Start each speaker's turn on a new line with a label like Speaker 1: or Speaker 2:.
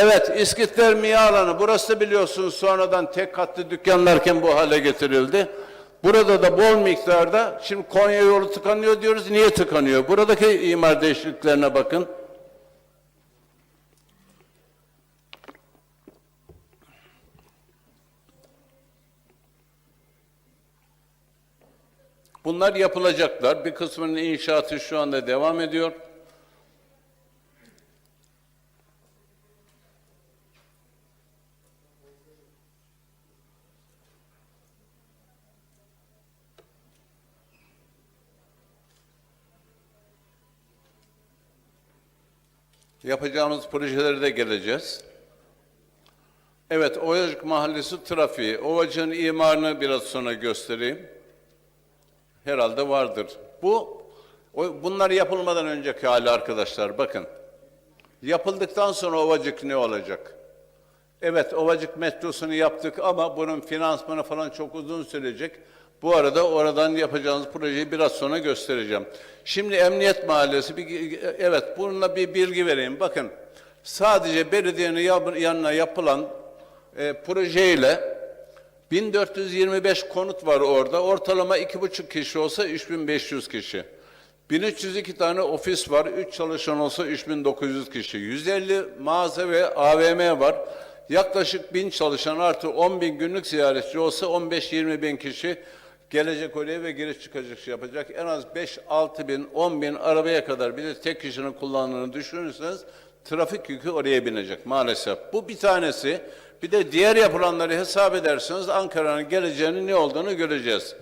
Speaker 1: Evet, İskitler Miya. Burası da biliyorsunuz sonradan tek katlı dükkanlarken bu hale getirildi. Burada da bol miktarda, şimdi Konya yolu tıkanıyor diyoruz. Niye tıkanıyor? Buradaki imar değişikliklerine bakın. Bunlar yapılacaklar. Bir kısmının inşaatı şu anda devam ediyor. Yapacağımız projelere de geleceğiz. Evet, Ovacık Mahallesi trafiği. Ovacık'ın imarını biraz sonra göstereyim. Herhalde vardır. Bu, bunlar yapılmadan önceki hali arkadaşlar, bakın. Yapıldıktan sonra Ovacık ne olacak? Evet, Ovacık metrosunu yaptık ama bunun finansmanı falan çok uzun sürecek. Bu arada oradan yapacağınız projeyi biraz sonra göstereceğim. Şimdi Emniyet Mahallesi, bir, evet bununla bir bilgi vereyim. Bakın, sadece belediyenin yanına yapılan e, projeyle 1425 konut var orada. Ortalama iki buçuk kişi olsa 3500 kişi. 1302 tane ofis var. 3 çalışan olsa 3900 kişi. 150 mağaza ve AVM var. Yaklaşık 1000 çalışan artı 10 bin günlük ziyaretçi olsa 15-20 bin kişi gelecek oraya ve giriş çıkacak şey yapacak. En az 5-6 bin, 10 bin arabaya kadar bir de tek kişinin kullandığını düşünürseniz trafik yükü oraya binecek maalesef. Bu bir tanesi. Bir de diğer yapılanları hesap ederseniz Ankara'nın geleceğinin ne olduğunu göreceğiz.